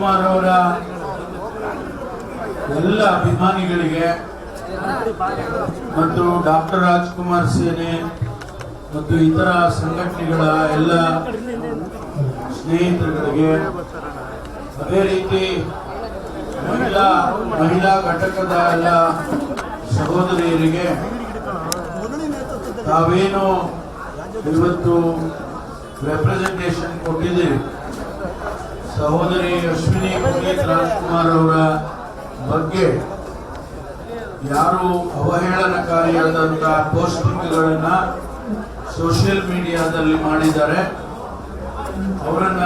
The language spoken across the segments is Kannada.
ಶಿವಕುಮಾರ್ ಅವರ ಎಲ್ಲ ಅಭಿಮಾನಿಗಳಿಗೆ ಮತ್ತು ಡಾಕ್ಟರ್ ರಾಜ್ಕುಮಾರ್ ಸೇನೆ ಮತ್ತು ಇತರ ಸಂಘಟನೆಗಳ ಎಲ್ಲ ಸ್ನೇಹಿತರುಗಳಿಗೆ ಅದೇ ರೀತಿ ಮಹಿಳಾ ಮಹಿಳಾ ಘಟಕದ ಎಲ್ಲ ಸಹೋದರಿಯರಿಗೆ ತಾವೇನು ಇವತ್ತು ರೆಪ್ರೆಸೆಂಟೇಷನ್ ಕೊಟ್ಟಿದ್ದೀರಿ. ಸಹೋದರಿ ಅಶ್ವಿನಿ ಪುನೀತ್ ರಾಜ್ಕುಮಾರ್ ಅವರ ಬಗ್ಗೆ ಯಾರು ಅವಹೇಳನಕಾರಿಯಾದಂಥ ಪೋಸ್ಟಿಂಗ್ಗಳನ್ನ ಸೋಷಿಯಲ್ ಮೀಡಿಯಾದಲ್ಲಿ ಮಾಡಿದ್ದಾರೆ. ಅವರನ್ನ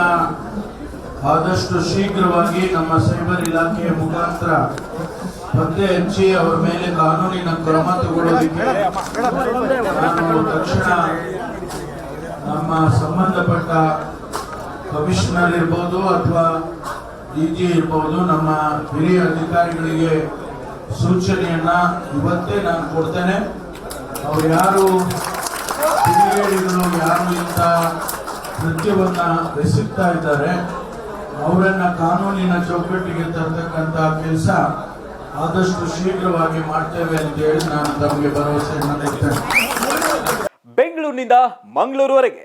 ಆದಷ್ಟು ಶೀಘ್ರವಾಗಿ ನಮ್ಮ ಸೈಬರ್ ಇಲಾಖೆಯ ಮುಖಾಂತರ ಪತ್ತೆ ಹಚ್ಚಿ ಅವರ ಮೇಲೆ ಕಾನೂನಿನ ಕ್ರಮ ತಗೊಳ್ಳೋದಕ್ಕೆ ನಾನು ತಕ್ಷಣ ನಮ್ಮ ಸಂಬಂಧಪಟ್ಟ ಕಮಿಷನರ್ ಇರ್ಬೋದು ಅಥವಾ ಡಿ ಜಿ ಇರ್ಬೋದು, ನಮ್ಮ ಹಿರಿಯ ಅಧಿಕಾರಿಗಳಿಗೆ ಸೂಚನೆಯನ್ನ ಇವತ್ತೇ ನಾನು ಕೊಡ್ತೇನೆ. ಅವ್ರು ಯಾರು ಯಾರು ಇಂಥ ಕೃತ್ಯವನ್ನ ಎಸಗ್ತಾ ಇದ್ದಾರೆ, ಅವರನ್ನ ಕಾನೂನಿನ ಚೌಕಟ್ಟಿಗೆ ತರ್ತಕ್ಕಂಥ ಕೆಲಸ ಆದಷ್ಟು ಶೀಘ್ರವಾಗಿ ಮಾಡ್ತೇವೆ ಅಂತ ಹೇಳಿ ನಾನು ತಮಗೆ ಭರವಸೆಯನ್ನು ನೀಡ್ತೇನೆ. ಬೆಂಗಳೂರಿನಿಂದ ಮಂಗಳೂರುವರೆಗೆ